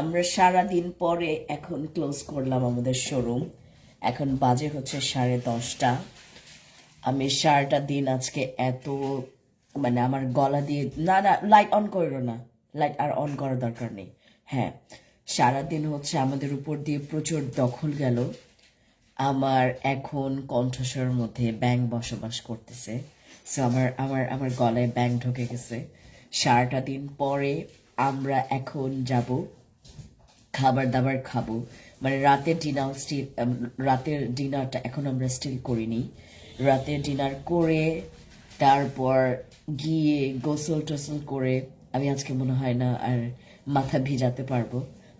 আমরা সারা দিন পরে এখন ক্লোজ করলাম আমাদের শোরুম এখন বাজে হচ্ছে সাড়ে দশটা। আমি সারাটা দিন আজকে এত মানে আমার গলা দিয়ে, না না লাইট অন করো না। লাইট আর অন করার দরকার নেই। হ্যাঁ সারাদিন হচ্ছে আমাদের উপর দিয়ে প্রচুর দখল গেল। আমার এখন কণ্ঠস্বরের মধ্যে ব্যাং বসবাস করতেছে। সো আমার আমার আমার গলায় ব্যাং ঢুকে গেছে। সারাটা দিন পরে আমরা এখন যাব খাবার দাবার খাব। মানে রাতের ডিনার স্টিল রাতের ডিনারটা এখন আমরা স্টিল করিনি। রাতের ডিনার করে, তারপর গিয়ে গোসল টোসল করে, আমি আজকে মনে হয় না আর মাথা ভিজাতে পারব।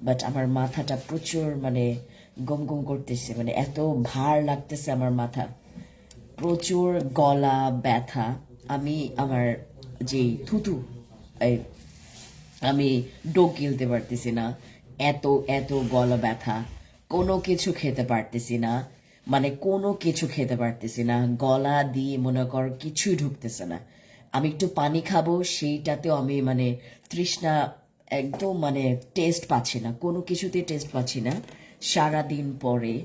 বাট আমার মাথাটা প্রচুর মানে গম গম করতেছে মানে এত ভার লাগতেছে আমার মাথা। প্রচুর গলা ব্যথা। আমি আমার যে থুতু আমি ডোক গিলতে পারতেছি না। এত এত গলা ব্যথা। কোনো কিছু খেতে পারতেছি না। মানে কোনো কিছু খেতে পারতেছি না। গলা দিয়ে মনে কর কিছুই ঢুকতেছে না। আমি একটু পানি খাব, সেইটাতেও আমি মানে তৃষ্ণা একদম মানে টেস্ট পাচ্ছি না। কোনো কিছুতে টেস্ট পাচ্ছি না। সারা দিন পরে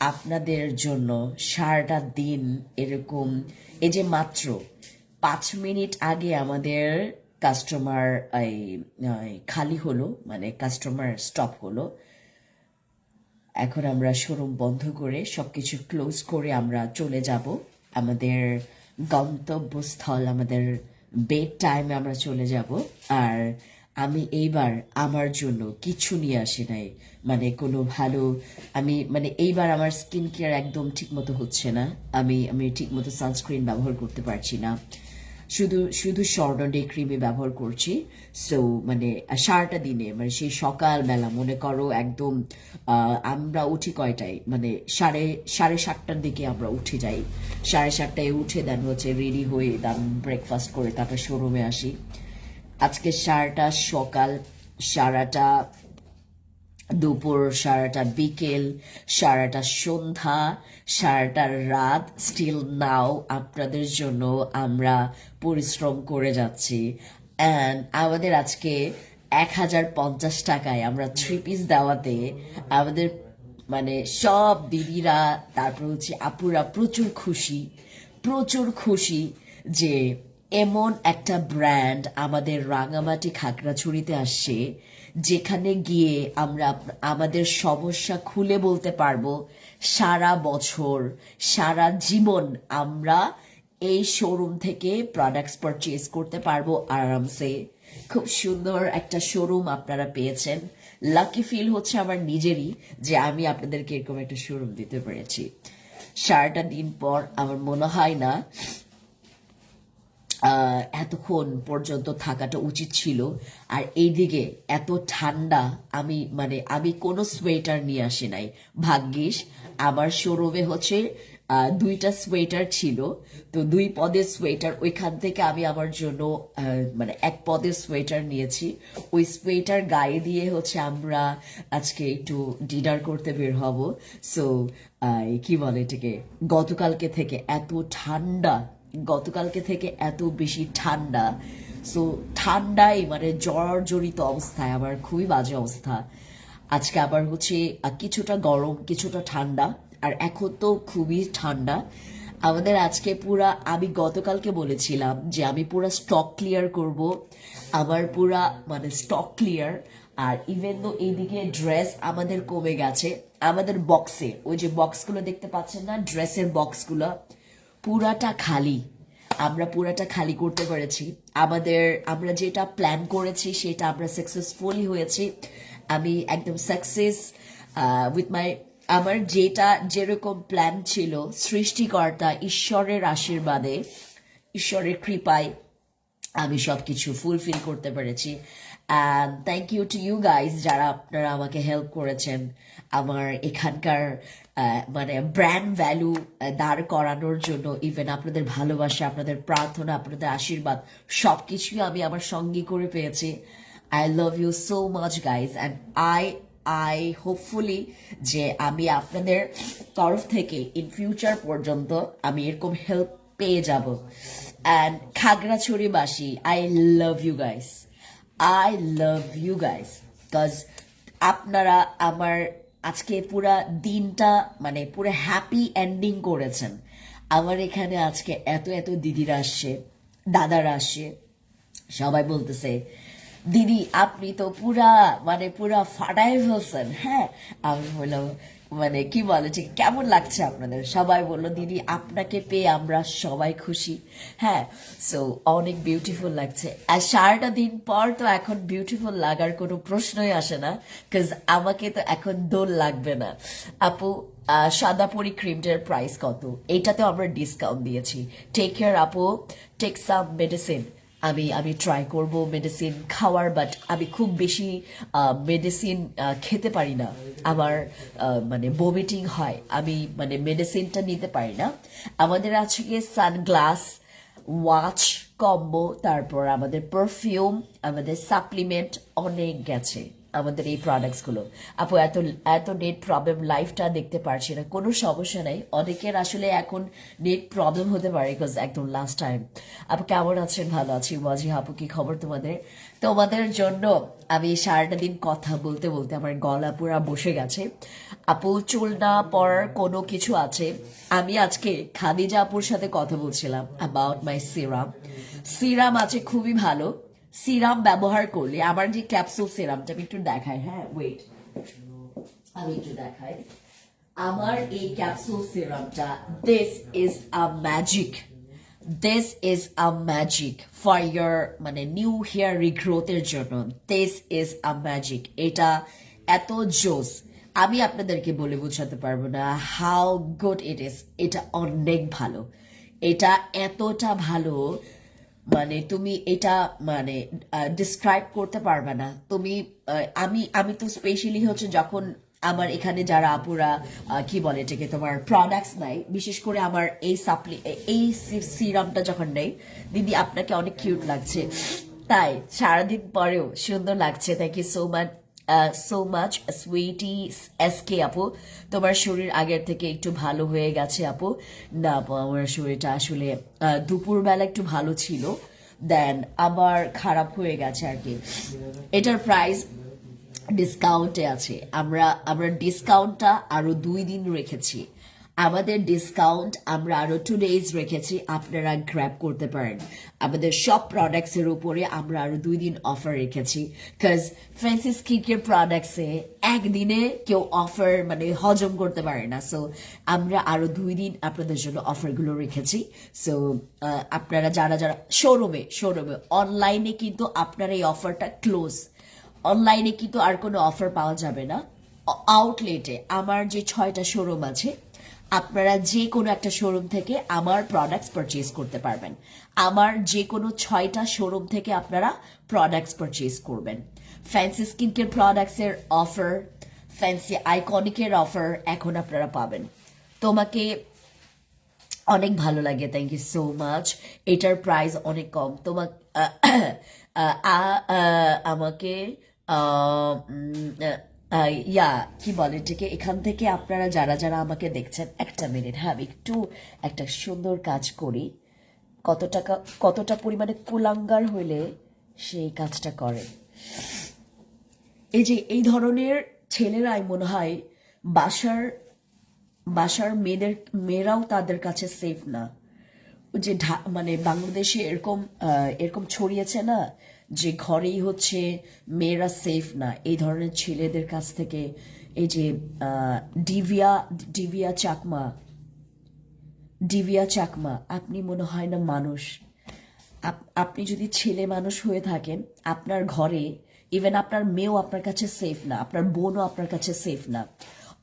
আপনাদের জন্য সারাটা দিন এরকম, এই যে মাত্র পাঁচ মিনিট আগে আমাদের কাস্টমার খালি হলো মানে কাস্টমার স্টপ হলো। এখন আমরা শোরুম বন্ধ করে সবকিছু ক্লোজ করে আমরা চলে যাব। আমাদের গন্তব্যস্থল, আমাদের বেড টাইমে আমরা চলে যাব। আর আমি এইবার আমার জন্য কিছু নিয়ে আসি নাই। মানে কোনো ভালো, আমি মানে এইবার আমার স্কিন কেয়ার একদম ঠিক মতো হচ্ছে না। আমি আমি ঠিক মতো সানস্ক্রিন ব্যবহার করতে পারছি না। শুধু শুধু স্বর্ণ ডে ক্রিমে ব্যবহার করছি। সো মানে সারাটা দিনে মানে সেই সকালবেলা, মনে করো একদম আমরা উঠি কয়টায়? মানে সাড়ে সাড়ে সাতটার দিকে আমরা উঠে যাই। সাড়ে সাতটায় উঠে দেন হচ্ছে রেডি হয়ে দেন ব্রেকফাস্ট করে তারপর শোরুমে আসি। আজকে সারাটা সকাল, সারাটা দুপুর সারাটা বিকেল, সারাটা সন্ধ্যা, সারাটা রাত। স্টিল নাও আপনাদের জন্য আমরা পরিশ্রম করে যাচ্ছি। অ্যান্ড আমাদের আজকে এক হাজার পঞ্চাশ টাকায় আমরা থ্রি পিস দেওয়াতে আমাদের মানে সব দিদিরা, তারপর হচ্ছে আপুরা প্রচুর খুশি প্রচুর খুশি যে এমন একটা ব্র্যান্ড আমাদের রাঙামাটি খাগড়াছড়িতে আসছে। যেখানে গিয়ে আমরা আমাদের সমস্যা খুলে বলতে পারব, সারা বছর, সারা জীবন আমরা এই শোরুম থেকে প্রোডাক্টস পারচেজ করতে পারব আরামসে। খুব সুন্দর একটা শোরুম আপনারা পেয়েছেন। লাকি ফিল হচ্ছে আমার নিজেরই যে আমি আপনাদেরকে এরকম একটা শোরুম দিতে পেরেছি। সারাটা দিন পর আমার মনে হয় না এতক্ষণ পর্যন্ত থাকাটা উচিত ছিল। আর এইদিকে এত ঠান্ডা, আমি মানে আমি কোনো সোয়েটার নিয়ে আসি নাই। ভাগ্যিস আমার শোরুমে হচ্ছে দুইটা সোয়েটার ছিল। তো দুই পদের সোয়েটার, ওইখান থেকে আমি আমার জন্য মানে এক পদের সোয়েটার নিয়েছি। ওই সোয়েটার গায়ে দিয়ে হচ্ছে আমরা আজকে একটু ডিনার করতে বের হব। সো কি বলে এটাকে? গতকালকে থেকে এত ঠান্ডা গতকালকে থেকে এত বেশি ঠান্ডা। সো ঠান্ডায় মানে জ্বর জড়িত অবস্থায় আমার খুবই বাজে অবস্থা। আজকে আবার হচ্ছে কিছুটা গরম, কিছুটা ঠান্ডা, আর এখন তো খুবই ঠান্ডা। আমাদের আজকে পুরা, আমি গতকালকে বলেছিলাম যে আমি পুরা স্টক ক্লিয়ার করব, আমার পুরা মানে স্টক ক্লিয়ার আর ইভেন তো এইদিকে ড্রেস আমাদের কমে গেছে, আমাদের বক্সে ওই যে বক্সগুলো দেখতে পাচ্ছেন না? ড্রেসের বক্সগুলো পুরাটা খালি। আমরা পুরাটা খালি করতে পেরেছি। আমাদের, আমরা যেটা প্ল্যান করেছি, সেটা আমরা সাকসেসফুলি হয়েছি। আমি একদম সাকসেস উইথ মাই আমার যেটা যেরকম প্ল্যান ছিল, সৃষ্টিকর্তা ঈশ্বরের আশীর্বাদে, ঈশ্বরের কৃপায় আমি সব কিছু ফুলফিল করতে পেরেছি। And thank you to you guys যারা আপনারা আমাকে হেল্প করেছেন। আমার এখানকার মানে ব্র্যান্ড ভ্যালু দাঁড় করানোর জন্য ইভেন আপনাদের ভালোবাসা, আপনাদের প্রার্থনা, আপনাদের আশীর্বাদ সব কিছুই আমি আমার সঙ্গী করে পেয়েছি। I love you so much guys and I I hopefully যে আমি আপনাদের তরফ থেকে ইন ফিউচার পর্যন্ত আমি এরকম হেল্প পেয়ে যাব। And খাগড়াছড়িবাসী I love you guys I love you guys because আপনারা আমার আজকে পুরা দিনটা মানে পুরো হ্যাপি এন্ডিং করেছেন। আমার এখানে আজকে এত এত দিদিরা আসছে, দাদারা আসছে। সবাই বলতেছে, দিদি, আপনি তো পুরা মানে পুরা ফাটাই ফেলছেন। হ্যাঁ আমি বললাম মানে কি বলে ঠিক কেমন লাগছে আপনাদের? সবাই বলল দিদি আপনাকে পেয়ে আমরা সবাই খুশি। হ্যাঁ সো অনেক বিউটিফুল লাগছে। আর সারাটা দিন পর তো এখন বিউটিফুল লাগার কোনো প্রশ্নই আসে না কাজ আমাকে তো এখন দোল লাগবে না। আপু আহ, সাদাপুরি ক্রিমটার প্রাইস কত? এইটাতেও আমরা ডিসকাউন্ট দিয়েছি। টেক কেয়ার আপু। টেক সাম মেডিসিন আমি আমি ট্রাই করব মেডিসিন খাওয়ার বাট আমি খুব বেশি মেডিসিন খেতে পারি না। আমার মানে বমিটিং হয়। আমি মানে মেডিসিনটা নিতে পারি না। আমাদের আছে গিয়ে সানগ্লাস ওয়াচ কম্বো তারপর আমাদের পারফিউম আমাদের সাপ্লিমেন্ট অনেক গেছে। আমাদের এই প্রোডাক্টসগুলো আপু, এত এত নেট প্রবলেম লাইফটা দেখতে পারছি না। কোনো সমস্যা নাই। অনেকের আসলে এখন নেট প্রবলেম হতে পারে বিকজ একদম লাস্ট টাইম আপু, কেমন আছেন? ভালো আছি। ওয়াজি আপু, কি খবর তোমাদের? তোমাদের জন্য আমি সারাটা দিন কথা বলতে বলতে আমার গলা পুরা বসে গেছে। আপু, চুল না পড়ার কোনো কিছু আছে? আমি আজকে খাদিজা আপুর সাথে কথা বলছিলাম অ্যাবাউট মাই সিরাম সিরাম আছে খুবই ভালো। সিরাম ব্যবহার করলে আমার যে ক্যাপসুল সিরামটা আমি একটু দেখাই হ্যাঁ ওয়েট আমি একটু দেখাই। আমার এই capsule সিরামটা this is a magic this is a magic for hair মানে নিউ হেয়ার রিগ্রোথের জন্য দিস ইজ আ ম্যাজিক এটা এত জোস, আমি আপনাদেরকে বলে বোঝাতে পারব না হাউ গুড ইট ইজ এটা অনেক ভালো। এটা এতটা ভালো মানে তুমি এটা মানে ডিসক্রাইব করতে পারবে না। তুমি আমি আমি তো স্পেশালি হচ্ছে যখন আমার এখানে যারা আপুরা কি বলে এটাকে, তোমার প্রোডাক্টস নাই বিশেষ করে আমার এই সাপ্লি এই সিরামটা যখন নেই দিদি আপনাকে অনেক কিউট লাগছে। তাই সারাদিন পরেও সুন্দর লাগছে। Thank you so much so much sweetie S K আপু, তোমার শরীর আগের থেকে একটু ভালো হয়ে গেছে আপু। না আপু, আমার শরীরটা আসলে দুপুরবেলা একটু ভালো ছিল। দেন আবার খারাপ হয়ে গেছে আর কি। এটার প্রাইস ডিসকাউন্টে আছে। আমরা আমরা ডিসকাউন্টটা আরও দুই দিন রেখেছি। আমাদের ডিসকাউন্ট আমরা আরও টু ডেজ রেখেছি, আপনারা গ্র্যাব করতে পারেন। আমাদের সব প্রোডাক্টস এর উপরে আমরা আরও দুই দিন অফার রেখেছি। কাজ ফ্যান্সি স্কিনের প্রোডাক্টসে একদিনে কেউ অফার মানে হজম করতে পারে না। সো আমরা আরও দুই দিন আপনাদের জন্য অফারগুলো রেখেছি। সো আপনারা যারা যারা শোরুমে শোরুমে অনলাইনে কিন্তু আপনার এই অফারটা ক্লোজ অনলাইনে কিন্তু আর কোনো অফার পাওয়া যাবে না। আউটলেটে আমার যে ছয়টা শোরুম আছে আপনারা যে কোনো একটা শোরুম থেকে আমার প্রোডাক্টস পারচেজ করতে পারবেন। আমার যে কোনো ছয়টা শোরুম থেকে আপনারা প্রোডাক্টস পারচেজ করবেন। ফ্যান্সি স্কিন কেয়ার প্রোডাক্টসের অফার ফ্যান্সি আইকনিকের অফার এখন আপনারা পাবেন। তোমাকে অনেক ভালো লাগে থ্যাংক ইউ সো মাচ এটার প্রাইস অনেক কম। তোমার আমাকে ইয়া, কি বলে এটাকে? এখান থেকে আপনারা যারা যারা আমাকে দেখছেন, একটা মিনিট হ্যাঁ একটু একটা সুন্দর কাজ করি। কত টাকা, কতটা পরিমাণে কুলাঙ্গার হইলে সেই কাজটা করে? এই যে, এই ধরনের ছেলেরাই মনে হয়, বাসার বাসার মেয়েদের, মেয়েরাও তাদের কাছে সেফ না। যে মানে বাংলাদেশে এরকম এরকম ছড়িয়েছে না যে ঘরেই হচ্ছে মেয়েরা সেফ না, এই ধরনের ছেলেদের কাছ থেকে এই যে ডিভিয়া ডিভিয়া চাকমা ডিভিয়া চাকমা, আপনি মনে হয় না মানুষ। আপ- আপনি যদি ছেলে মানুষ হয়ে থাকেন, আপনার ঘরে ইভেন আপনার মেয়েও আপনার কাছে সেফ না, আপনার বোনও আপনার কাছে সেফ না।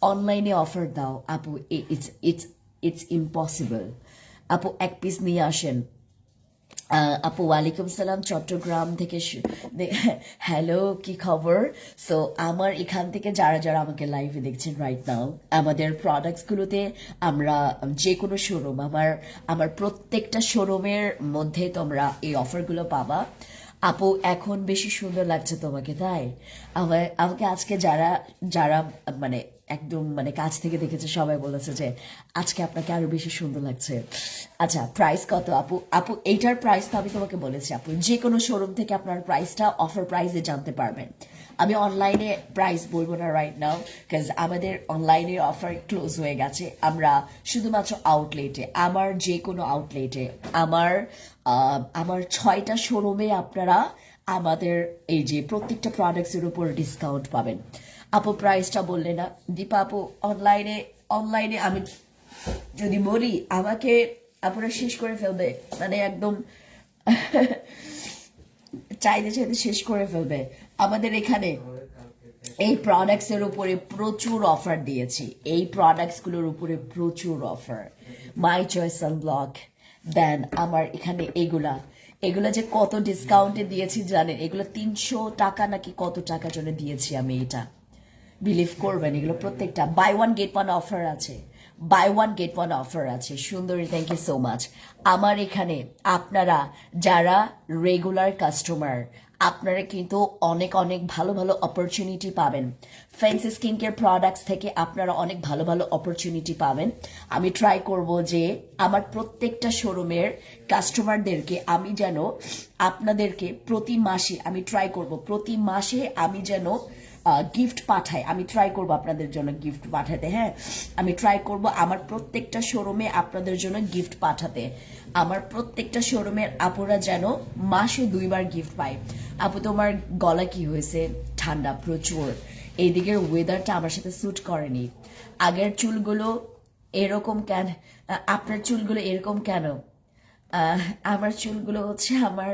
অনলাইনে অফার দাও, আপু ইটস ইটস ইটস ইম্পসিবল আপু, এক পিস নিয়ে আসেন আপু, ওয়ালাইকুম সালাম, চট্টগ্রাম থেকে হ্যালো, কি খবর? সো আমার এখান থেকে যারা যারা আমাকে লাইভে দেখছেন রাইট নাও আমাদের প্রোডাক্টসগুলোতে আমরা যে কোনো শোরুম আমার আমার প্রত্যেকটা শোরুমের মধ্যে তোমরা এই অফারগুলো পাবা। আপু, এখন বেশি সুন্দর লাগছে তোমাকে, তাই? আমাকে আজকে যারা যারা মানে একদম মানে কাছ থেকে দেখেছে, সবাই বলেছে যে আজকে আপনাকে আরও বেশি সুন্দর লাগছে। আচ্ছা প্রাইস কত? আপু আপু, এইটার প্রাইস তো আমি তোমাকে বলেছি, আপু। যে কোনো শোরুম থেকে আপনার প্রাইসটা অফার প্রাইসে জানতে পারবেন। আমি অনলাইনে প্রাইস বলব না রাইট নাও কাজ আমাদের অনলাইনে অফার ক্লোজ হয়ে গেছে। আমরা শুধুমাত্র আউটলেটে আমার যে কোনো আউটলেটে আমার আমার ছয়টা শোরুমে আপনারা আমাদের এই যে প্রত্যেকটা প্রোডাক্টসের উপর ডিসকাউন্ট পাবেন। আপু প্রাইসটা বললে না। দীপা আপু অনলাইনে অনলাইনে আমি যদি বলি, আমাকে আপনারা শেষ করে ফেলবে। মানে একদম চাইতে চাইতে শেষ করে ফেলবে। আমাদের এখানে এই প্রোডাক্টস এর উপরে প্রচুর অফার দিয়েছি। এই প্রোডাক্টসগুলোর উপরে প্রচুর অফার মাই চয়েস ব্লক দেন আমার এখানে এগুলা। এগুলা যে কত ডিসকাউন্টে দিয়েছি জানেন? এগুলো তিনশো টাকা নাকি কত টাকা জন্য দিয়েছি আমি এটা? বিলিভ করবেন। এগুলো প্রত্যেকটা buy one get one offer আছে। Buy one get one offer আছে। সুন্দরী থ্যাংক ইউ সো মাচ আমার এখানে আপনারা যারা রেগুলার কাস্টমার আপনারা কিন্তু অনেক অনেক ভালো ভালো অপরচুনিটি পাবেন। ফেন্সি স্কিন কেয়ার প্রোডাক্টস থেকে আপনারা অনেক ভালো ভালো অপরচুনিটি পাবেন। আমি ট্রাই করব যে আমার প্রত্যেকটা শোরুমের কাস্টমারদেরকে আমি যেন আপনাদেরকে প্রতি মাসে আমি ট্রাই করব। প্রতি মাসে আমি যেন গিফট পাঠাই আমি ট্রাই করব আপনাদের জন্য গিফট পাঠাতে হ্যাঁ? আমি ট্রাই করব আমার প্রত্যেকটা শোরুমে আপনাদের জন্য গিফট পাঠাতে। আমার প্রত্যেকটা শোরুমের আপুরা যেন মাসে দুইবার গিফট পায়। আপু, তোমার গলা কি হয়েছে? ঠান্ডা প্রচুর। এইদিকের ওয়েদারটা আমার সাথে স্যুট করেনি। আগের চুলগুলো এরকম কেন? আপনার চুলগুলো এরকম কেন? আমার চুলগুলো হচ্ছে আমার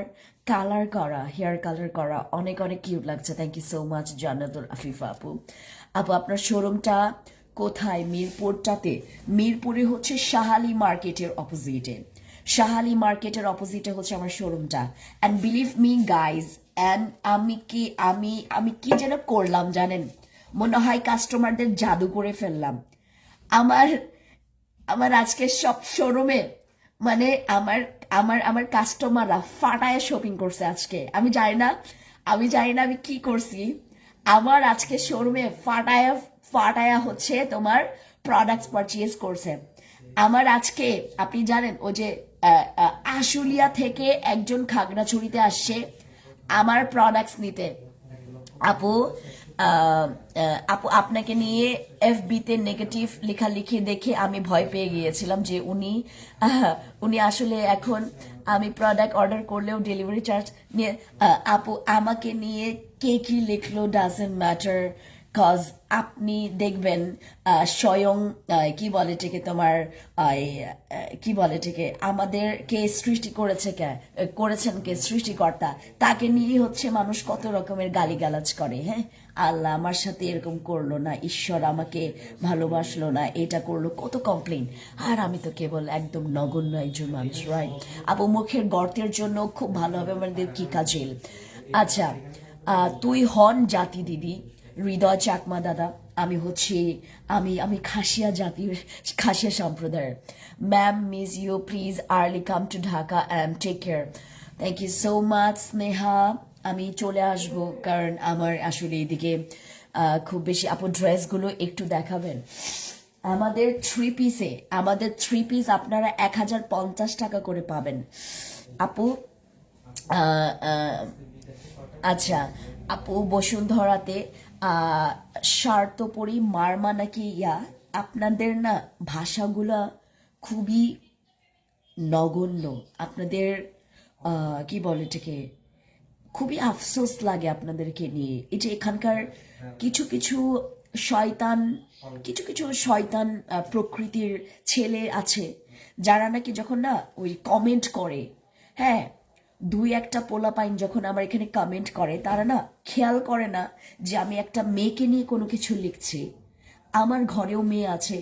কালার করা হেয়ার কালার করা অনেক অনেক কিউট লাগছে। Thank you so much Jannatul Afifa আপু। আপু, আপনার শোরুমটা কোথায়? মিরপুরটাতে। মিরপুরে হচ্ছে শাহালি মার্কেটের অপোজিটে শাহালি মার্কেটের অপোজিটে হচ্ছে আমার শোরুমটা and believe me guys and আমি কি, আমি আমি কি যেন করলাম জানেন? মনে হয় কাস্টমারদের জাদু করে ফেললাম। আমার আমার আজকে সব শোরুমে মানে আমার আমার আমার কাস্টমাররা ফাটায় শপিং করছে আজকে। আমি জানি না, আমি জানি না আমি কি করছি। আমার আজকে শোরুমে ফাটায়া ফাটায়া হচ্ছে তোমার প্রোডাক্টস পারচেজ করছে। আমার আজকে, আপনি জানেন ও যে আশুলিয়া থেকে একজন খাগড়াছড়িতে আসছে আমার প্রোডাক্টস নিতে। আপু আপু, আপনাকে নিয়ে এফবিতে নেগেটিভ লেখালেখি দেখে আমি ভয় পেয়ে গিয়েছিলাম যে উনি উনি আসলে এখন আমি প্রোডাক্ট অর্ডার করলেও ডেলিভারি চার্জ নিয়ে আপু, আমাকে নিয়ে কে কি লিখলো ডাজেন্ট ম্যাটার কজ আপনি দেখবেন স্বয়ং কি বলে এটাকে তোমার কি বলে এটাকে, আমাদের কে সৃষ্টি করেছে কে, করেছেন কে সৃষ্টিকর্তা, তাকে নিয়ে হচ্ছে মানুষ কত রকমের গালিগালাজ করে হ্যাঁ? আল্লাহ আমার সাথে এরকম করল না, ঈশ্বর আমাকে ভালোবাসলো না, এটা করল, কত কমপ্লেন আর আমি তো কেবল একদম নগণ্য একজন মানুষ রাইট আপু মুখের গর্তের জন্য খুব ভালো হবে আমাদের কি কাজেল আচ্ছা তুই হন জাতি দিদি, হৃদয় চাকমা দাদা, আমি হচ্ছি, আমি আমি খাসিয়া জাতির খাসিয়া সম্প্রদায়ের। Ma'am miss you please early come to Dhaka and take care thank you so much Sneha আমি চলে আসব, কারণ আমার আসলে এদিকে খুব বেশি আপু ড্রেসগুলো একটু দেখাবেন। আমাদের থ্রি পিসে আমাদের থ্রি পিস আপনারা এক হাজার পঞ্চাশ টাকা করে পাবেন। আপু আচ্ছা আপু বসুন্ধরাতে স্বার্থপরি মারমা নাকি ইয়া, আপনাদের না ভাষাগুলা খুবই নগণ্য। আপনাদের কি বলে এটাকে? খুবই আফসোস লাগে আপনাদেরকে নিয়ে। এই যে এখানকার কিছু কিছু শয়তান কিছু কিছু শয়তান প্রকৃতির ছেলে আছে যারা নাকি যখন না ওই কমেন্ট করে হ্যাঁ দুই একটা পোলা পাইন যখন আমার এখানে কমেন্ট করে তারা না খেয়াল করে না যে আমি একটা মেয়েকে নিয়ে কোনো কিছু লিখছি। আমার ঘরেও মেয়ে আছে।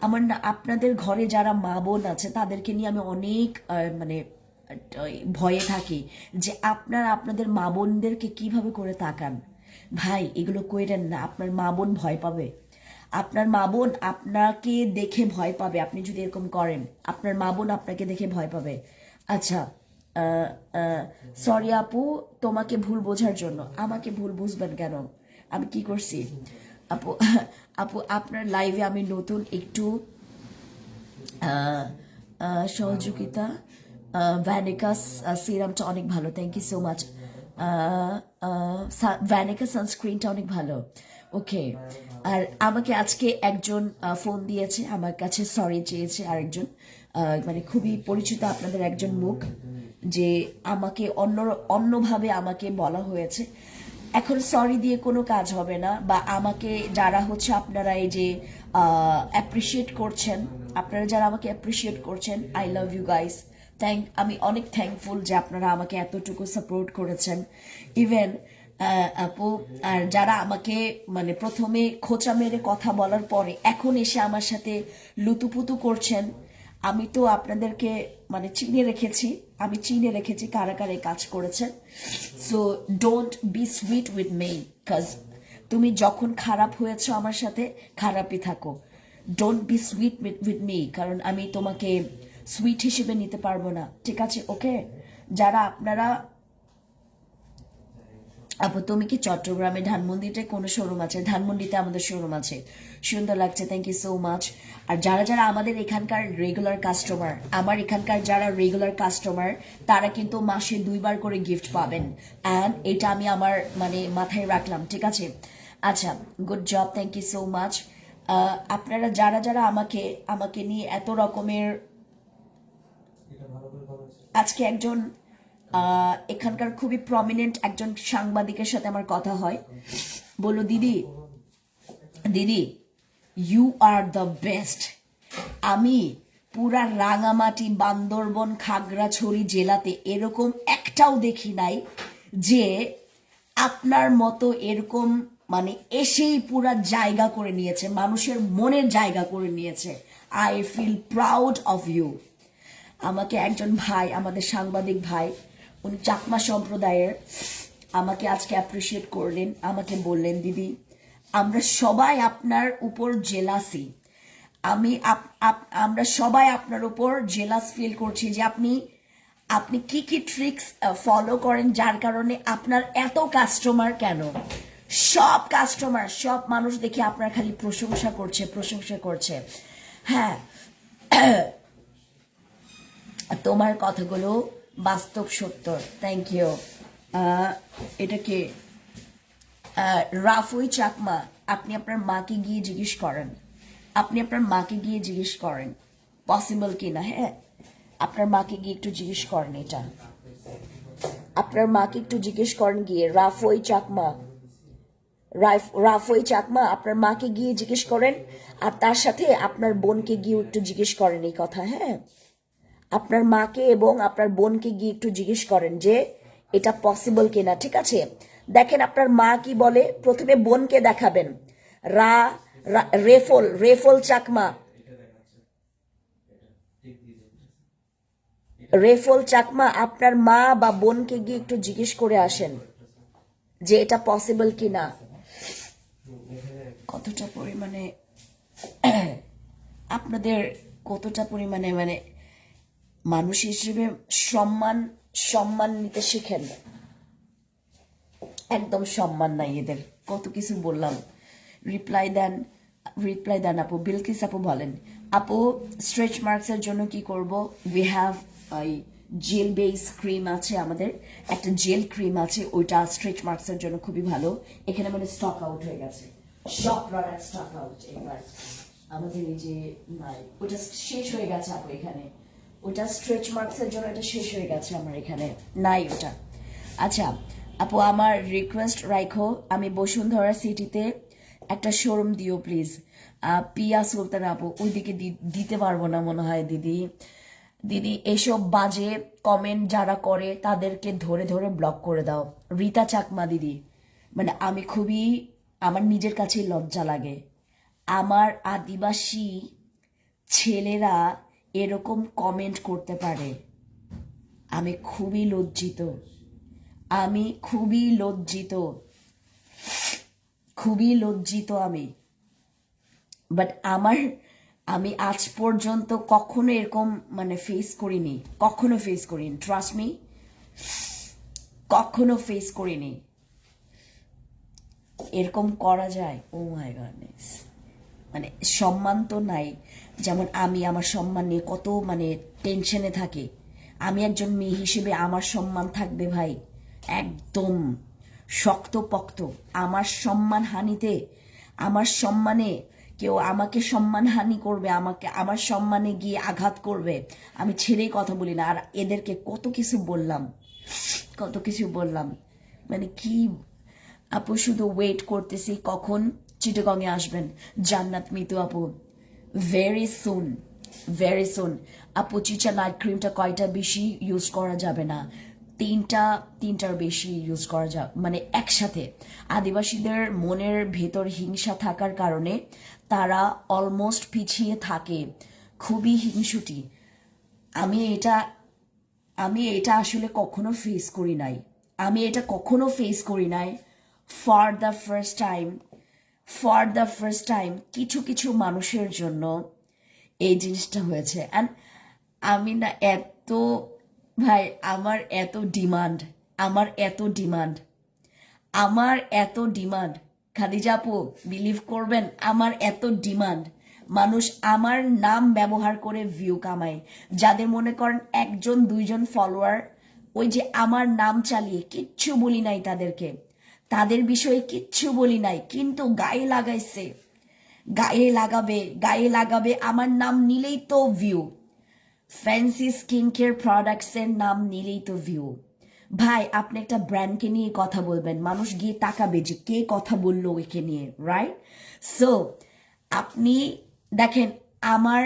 আমার না আপনাদের ঘরে যারা মা বোন আছে তাদেরকে নিয়ে আমি অনেক মানে ভয়ে থাকি যে আপনারা আপনাদের মা বোনদেরকে কীভাবে করে তাকান? ভাই, এগুলো কইরেন না, আপনার মা বোন ভয় পাবে। আপনার মা বোন আপনাকে দেখে ভয় পাবে, আপনি যদি এরকম করেন। আপনার মা বোন আপনাকে দেখে ভয় পাবে। আচ্ছা সরি আপু, তোমাকে ভুল বোঝার জন্য। আমাকে ভুল বুঝবেন কেন? আমি কি করছি? আপু আপু, আপনার লাইভে আমি নতুন একটু সহযোগিতা ভ্যানিকাস সিরামটা অনেক ভালো থ্যাংক ইউ সো মাচ ভ্যানিকা সানস্ক্রিনটা অনেক ভালো। ওকে আর আমাকে আজকে একজন ফোন দিয়েছে, আমার কাছে সরি চেয়েছে আরেকজন। মানে খুবই পরিচিত আপনাদের একজন মুখ, যে আমাকে অন্য, অন্যভাবে আমাকে বলা হয়েছে। এখন সরি দিয়ে কোনো কাজ হবে না, বা আমাকে যারা হচ্ছে আপনারা এই যে অ্যাপ্রিসিয়েট করছেন, আপনারা যারা আমাকে অ্যাপ্রিসিয়েট করছেন I love you guys thank আমি অনেক থ্যাংকফুল যে আপনারা আমাকে এতটুকু সাপোর্ট করেছেন। ইভেন আপু, আর যারা আমাকে মানে প্রথমে খোঁচা মেরে কথা বলার পরে এখন এসে আমার সাথে লুতুপুতু করছেন, আমি তো আপনাদেরকে মানে চিনে রেখেছি, আমি চিনে রেখেছি কারা কারা কাজ করেছেন। So don't be sweet with me কাজ তুমি যখন খারাপ হয়েছো আমার সাথে, খারাপই থাকো। Don't be sweet with me কারণ আমি তোমাকে সুইট হিসেবে নিতে পারব না। ঠিক আছে ওকে যারা আপনারা আপু, তুমি কি চট্টগ্রামে ধানমন্ডিতে কোনো শোরুম আছে? ধানমন্ডিতে আমাদের শোরুম আছে। সুন্দর লাগছে থ্যাংক ইউ সো মাচ আর যারা যারা আমাদের এখানকার রেগুলার কাস্টমার আমার এখানকার যারা রেগুলার কাস্টমার তারা কিন্তু মাসে দুইবার করে গিফট পাবেন। অ্যান্ড এটা আমি আমার মানে মাথায় রাখলাম, ঠিক আছে? আচ্ছা good job thank you so much আপনারা যারা যারা আমাকে আমাকে নিয়ে এত রকমের আজকে একজন এখানকার খুবই প্রমিনেন্ট একজন সাংবাদিকের সাথে আমার কথা হয়। বলল, দিদি দিদি ইউ আর দ্য বেস্ট আমি পুরা রাঙামাটি, বান্দরবন, খাগড়াছড়ি জেলাতে এরকম একটাও দেখি নাই যে আপনার মতো এরকম মানে এসেই পুরা জায়গা করে নিয়েছে, মানুষের মনের জায়গা করে নিয়েছে। I feel proud of you আমাকে একজন ভাই, আমাদের সাংবাদিক ভাই, উনি চাকমা সম্প্রদায়ের, আমাকে আজকে অ্যাপ্রিসিয়েট করলেন, আমাকে বললেন, দিদি, আমরা সবাই আপনার উপর জেলাসি আমি আমরা সবাই আপনার উপর জেলাস ফিল করছি যে আপনি আপনি কি কি ট্রিক্স ফলো করেন, যার কারণে আপনার এত কাস্টমার কেন? সব কাস্টমার সব মানুষ দেখে আপনার খালি প্রশংসা করছে প্রশংসা করছে। হ্যাঁ তোমার কথাগুলো বাস্তব সত্য। থ্যাংক ইউ এটা কে? রাফুই চাকমা, আপনি আপনার মাকে গিয়ে জিজ্ঞেস করেন। আপনি আপনার মাকে গিয়ে জিজ্ঞেস করেন। পসিবল কি না হ্যাঁ? আপনার মাকে গিয়ে একটু জিজ্ঞেস করেন এটা। আপনার মাকে একটু জিজ্ঞেস করেন গিয়ে, রাফুই চাকমা। রাফই চাকমা, আপনার মাকে গিয়ে জিজ্ঞেস করেন, আর তার সাথে আপনার বোনকে গিয়ে একটু জিজ্ঞেস করেন এই কথা হ্যাঁ? আপনার মাকে এবং আপনার বোনকে গিয়ে একটু জিজ্ঞেস করেন যে, এটা পসিবল কিনা, ঠিক আছে? দেখেন, আপনার মা কি বলে? প্রথমে বোনকে দেখাবেন। রা raffle raffle Chakma. Raffle Chakma, আপনার মা বা বোনকে গিয়ে একটু জিজ্ঞেস করে আসেন যে, এটা পসিবল কিনা। কতটা পরিমাণে, আপনাদের কতটা পরিমাণে মানে মানুষ হিসেবে সম্মান সম্মান নিতে শিখেন একদম সম্মান নাই এদের। কত কিছু বললাম। রিপ্লাই দেন রিপ্লাই দেন আপু। বিলকিস আপু বলেন, আপু স্ট্রেচ মার্কসের জন্য কি করব? We have eye gel base cream আছে আমাদের। একটা জেল ক্রিম আছে, ওইটা স্ট্রেচ মার্কসের জন্য খুবই ভালো। এখানে মানে স্টক আউট হয়ে গেছে। সব প্রোডাক্ট স্টক আউট এবার। আমাদের এই যে ওটা শেষ হয়ে গেছে আপু এখানে। ওটা স্ট্রেচ মার্কসের জন্য এটা শেষ হয়ে গেছে আমার এখানে। নাই ওটা। আচ্ছা আপু, আমার রিকোয়েস্ট রাখো আমি বসুন্ধরা সিটিতে একটা শোরুম দিও প্লিজ পিয়া সুলতান আপু, ওইদিকে দিতে পারব না মনে হয় দিদি। দিদি, এসব বাজে কমেন্ট যারা করে, তাদেরকে ধরে ধরে ব্লক করে দাও। রীতা চাকমা দিদি মানে আমি খুবই, আমার নিজের কাছেই লজ্জা লাগে। আমার আদিবাসী ছেলেরা এরকম কমেন্ট করতে পারে। আমি খুবই লজ্জিত। আমি খুবই লজ্জিত। খুবই লজ্জিত আমি। বাট আমার, আমি আজ পর্যন্ত কখনো এরকম মানে ফেস করিনি। কখনো ফেস করিনি। ট্রাস্ট মি কখনো ফেস করিনি। এরকম করা যায়। ও মাই গডনেস মানে সম্মান তো নাই। যেমন আমি আমার সম্মান নিয়ে কত মানে টেনশনে থাকি। আমি একজন মেয়ে হিসেবে আমার সম্মান থাকবে ভাই। একদম শক্তপক্ত। আমার সম্মান হানিতে, আমার সম্মানে কেউ আমাকে সম্মানহানি করবে, আমাকে, আমার সম্মানে গিয়ে আঘাত করবে। আমি ছেড়েই কথা বলি না। আর এদেরকে কত কিছু বললাম, কত কিছু বললাম। মানে কি, আপু শুধু ওয়েট করতেছি কখন চিটগংয়ে আসবেন? জান্নাত মিতু আপু। ভেরি সুন ভেরি সুন আপু চিচা নাইট ক্রিমটা কয়টা বেশি ইউজ করা যাবে না? তিনটা, তিনটার বেশি ইউজ করা যাবে। মানে একসাথে। আদিবাসীদের মনের ভেতর হিংসা থাকার কারণে তারা অলমোস্ট পিছিয়ে থাকে। খুবই হিংসুটি। আমি এটা আমি এটা আসলে কখনো ফেস করি নাই। আমি এটা কখনো ফেস করি নাই। For the first time for the first time কিছু কিছু মানুষের জন্য এই জিনিসটা হয়েছে। অ্যান্ড আমি না এত, ভাই, আমার এত ডিমান্ড আমার এত ডিমান্ড আমার এত ডিমান্ড খাদিজা আপু বিলিভ করবেন, আমার এত ডিমান্ড মানুষ আমার নাম ব্যবহার করে ভিউ কামায়। যাদের মনে করেন একজন, দুইজন ফলোয়ার ওই যে আমার নাম চালিয়ে কিচ্ছু বলি নাই তাদেরকে। তাদের বিষয়ে কিচ্ছু বলি নাই, কিন্তু গায়ে লাগাইছে। গায়ে লাগাবে গায়ে লাগাবে, আমার নাম নিলেই তো ভিউ ফ্যান্সি স্কিন কেয়ার প্রোডাক্টসের নাম নিলেই তো ভিউ ভাই, আপনি একটা ব্র্যান্ডকে নিয়ে কথা বলবেন, মানুষ গিয়ে তাকাবে যে কে কথা বলল একে নিয়ে রাইট সো আপনি দেখেন, আমার,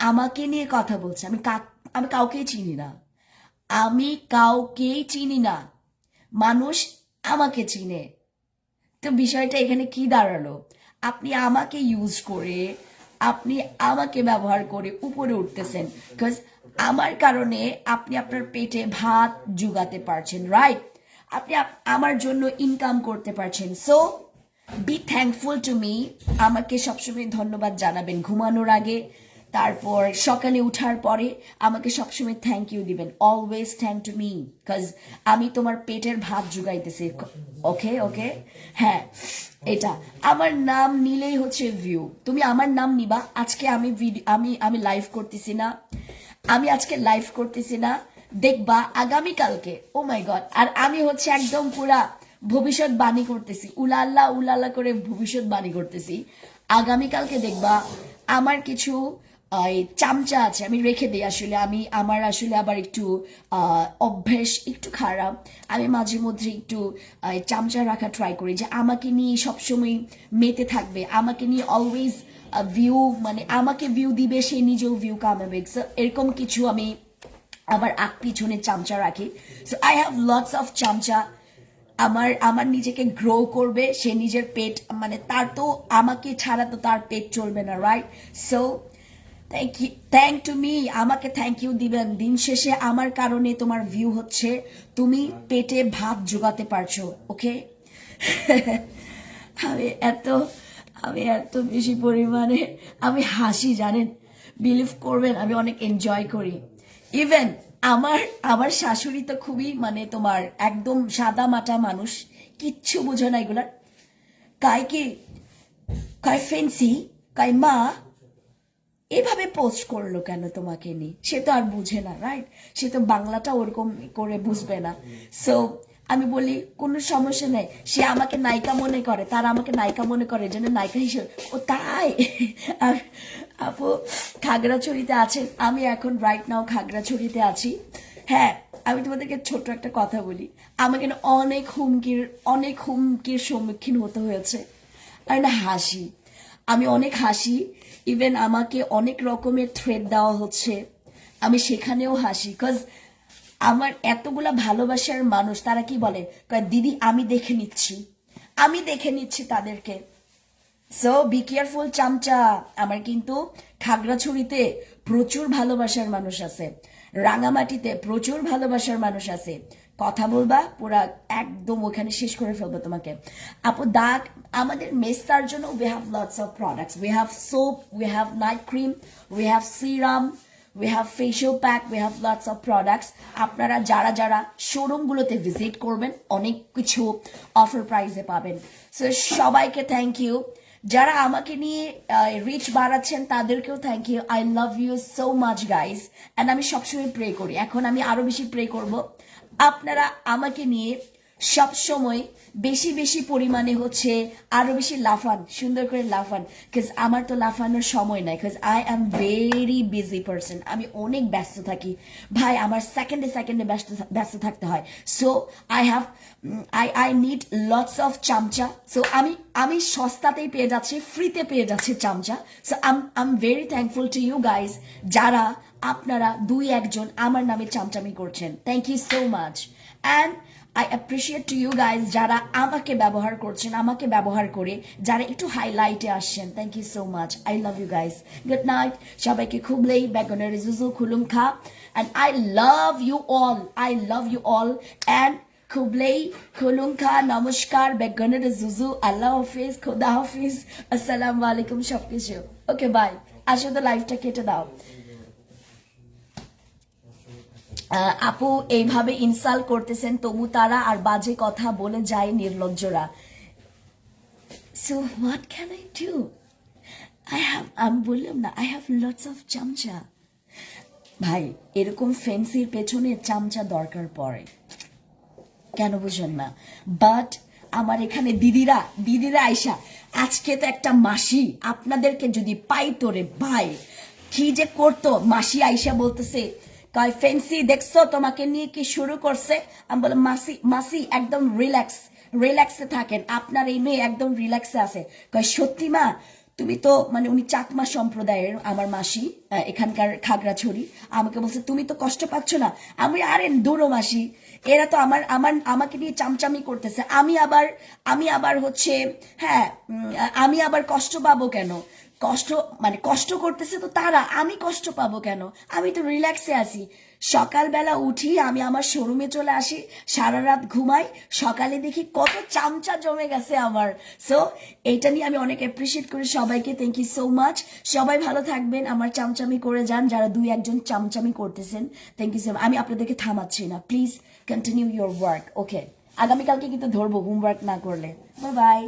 আমাকে নিয়ে কথা বলছে, আমি আমি কাউকেই চিনি না। আমি কাউকেই চিনি না। মানুষ আমাকে চিনে। তো বিষয়টা এখানে কি দাঁড়াল? আপনি আমাকে ইউজ করে, আপনি আমাকে ব্যবহার করে উপরে উঠতেছেন। বিকজ আমার কারণে আপনি আপনার পেটে ভাত জুগাতে পারছেন রাইট আপনি আমার জন্য ইনকাম করতে পারছেন। So be thankful to me আমাকে সবসময় ধন্যবাদ জানাবেন। ঘুমানোর আগে তারপর সকালে উঠার পরে আমাকে সবসময় থ্যাংক ইউ দিবেন। Always thank to me because আমি তোমার পেটের ভাত জুগাইতেছি। ওকে ওকে হ্যাঁ এটা। আমার নাম নিলেই হচ্ছে ভিউ তুমি আমার নাম নিবা। আজকে আমি আমি আমি লাইভ করতেছি না। আমি আজকে লাইভ করতেছি না। দেখবা আগামীকালকে। ও মাই গড আর আমি হচ্ছে একদম পুরা ভবিষ্যৎ বাণী করতেছি। উলাল্লা উলাল্লা করে ভবিষ্যৎ বাণী করতেছি। আগামীকালকে দেখবা আমার কিছু এই চামচা আছে, আমি রেখে দিই আসলে, আমি, আমার আসলে আবার একটু অভ্যেস একটু খারাপ। আমি মাঝে মধ্যে একটু চামচা রাখা ট্রাই করি যে আমাকে নিয়ে সবসময় মেতে থাকবে, আমাকে নিয়ে অলওয়েজ ভিউ মানে আমাকে ভিউ দিবে, সে নিজেও ভিউ কামাবে। এরকম কিছু আমি আবার আগ পিছনে চামচা রাখি। So I have lots of chamcha. আমার আমার নিজেকে গ্রো করবে, সে নিজের পেট মানে তার তো, আমাকে ছাড়া তো তার পেট চলবে না right so thank you thank to me আমাকে থ্যাংক ইউ দিবেন। দিন শেষে আমার কারণে তোমার ভিউ হচ্ছে। তুমি পেটে ভাত জোগাতে পারছ ওকে আমি এত আমি এত বেশি পরিমাণে, আমি হাসি, জানেন? বিলিভ করবেন, আমি অনেক এনজয় করি। ইভেন আমার আমার শাশুড়ি তো খুবই মানে তোমার একদম সাদা মাটা মানুষ, কিচ্ছু বোঝে না এগুলার। কায় কি? কায় ফেন্সি কায় মা? এভাবে পোস্ট করল কেন তোমাকে নিয়ে? সে তো আর বুঝে না রাইট সে তো বাংলাটা ওরকম করে বুঝবে না। সো আমি বলি, কোনো সমস্যা নেই। সে আমাকে নায়িকা মনে করে, তারা আমাকে নায়িকা মনে করে, যেন নায়িকা হিসেবে। ও তাই? আর আপু, খাগড়াছড়িতে আছেন? আমি এখন রাইট নাও খাগড়াছড়িতে আছি। হ্যাঁ আমি তোমাদেরকে ছোট্ট একটা কথা বলি। আমাকে না অনেক হুমকির অনেক হুমকির সম্মুখীন হতে হয়েছে। আমি না হাসি। আমি অনেক হাসি ইভেন আমাকে অনেক রকমের থ্রেড দেওয়া হচ্ছে। আমি সেখানেও হাসি। কজ আমার এতগুলা ভালোবাসার মানুষ, তারা কি বলে? দিদি, আমি দেখে নিচ্ছি। আমি দেখে নিচ্ছি তাদেরকে। সো বি কেয়ারফুল চামচা। আমার কিন্তু খাগড়াছড়িতে প্রচুর ভালোবাসার মানুষ আছে। রাঙামাটিতে প্রচুর ভালোবাসার মানুষ আছে। কথা বলবা, পুরা একদম ওখানে শেষ করে ফেলব তোমাকে। আপু, দাগ, আমাদের মেস্তার জন্য we have lots of products we have soap we have night cream we have serum we have facial pack we have lots of products আপনারা যারা যারা শোরুমগুলোতে ভিজিট করবেন, অনেক কিছু অফার প্রাইসে পাবেন। সো সবাইকে থ্যাংক ইউ যারা আমাকে নিয়ে রিচ বাড়াচ্ছেন, তাদেরকেও thank you I love you so much guys and আমি সবসময় প্রে করি। এখন আমি আরও বেশি প্রে করব। আপনারা আমাকে নিয়ে সব সময় বেশি বেশি পরিমাণে হচ্ছে আরও বেশি লাফান, সুন্দর করে লাফান আমার তো লাফানোর সময় নাই কাজ I am very busy person আমি অনেক ব্যস্ত থাকি। ভাই, আমার সেকেন্ডে সেকেন্ডে ব্যস্ত ব্যস্ত থাকতে হয়। So I have I I need lots of chamcha so আমি আমি সস্তাতেই পেয়ে যাচ্ছি ফ্রিতে পেয়ে যাচ্ছি চামচা so I'm I'm very thankful to you guys যারা আপনারা দুই একজন আমার নামে চামচামি করছেন। Thank you so much and I appreciate to you guys যারা আমাকে ব্যবহার করছেন, আমাকে ব্যবহার করে, যারা একটু হাইলাইটে আসছেন thank you so much I love you guys good night সবাইকে খুবলেই বেগনের রিজুজু, খুলুম খা and I love you all I love you all and খুবলেই খুলুম খা, নমস্কার, বেগনের জুজু আল্লাহ হাফিজ, খোদা হাফিজ, আসসালামু আলাইকুম সব কিছু ওকে বাই আসো তো লাইফটা কেটে দাও। আপু, এইভাবে ইনসাল করতেছেন, তবু তারা আর বাজে কথা বলে যায় নির্লজ্জরা। So what can I do I have আমি বললাম না আই হ্যাভ লটস অফ চামচা ভাই, এরকম ফেন্সির পেছনে চামচা দরকার পড়ে। কেন বুঝেন না? বাট আমার এখানে দিদিরা দিদিরা আইসা, আজকে তো একটা মাসি, আপনাদেরকে যদি পাই তোরে, ভাই। কি যে করতো, মাসি আইসা বলতেছে কয়, ফেন্সি, দেখছ? তোমাকে নিয়ে কি শুরু করছে? আমি মাসি মাসি, একদম রিল্যাক্স রিল্যাক্সে থাকেন। আপনার এই মেয়ে একদম রিল্যাক্সে আছে। কয়, সত্যি মা, তুমি তো মানে উনি চাকমা সম্প্রদায়ের আমার মাসি এখানকার খাগড়াছড়ি। আমাকে বলছে, তুমি তো কষ্ট পাচ্ছ না। আমি, আরে দূরো মাসি, এরা তো আমার আমার, আমাকে নিয়ে চামচামি করতেছে। আমি আবার আমি আবার হচ্ছে হ্যাঁ আমি আবার কষ্ট পাবো কেন? কষ্ট মানে কষ্ট করতেছে তো তারা, আমি কষ্ট পাবো কেন? আমি তো রিল্যাক্সে আছি। সকালবেলা উঠি, আমি আমার শোরুমে চলে আসি, সারা রাত ঘুমাই, সকালে দেখি কত চামচা জমে গেছে আমার। সো এইটা নিয়ে আমি অনেক অ্যাপ্রিসিয়েট করি সবাইকে থ্যাংক ইউ সো মাচ সবাই ভালো থাকবেন, আমার চামচামি করে যান, যারা দুই একজন চামচামি করতেছেন থ্যাংক ইউ সো আমি আপনাদেরকে থামাচ্ছি না please continue your work okay আগামীকালকে কিন্তু ধরবো হোমওয়ার্ক না করলে। বাই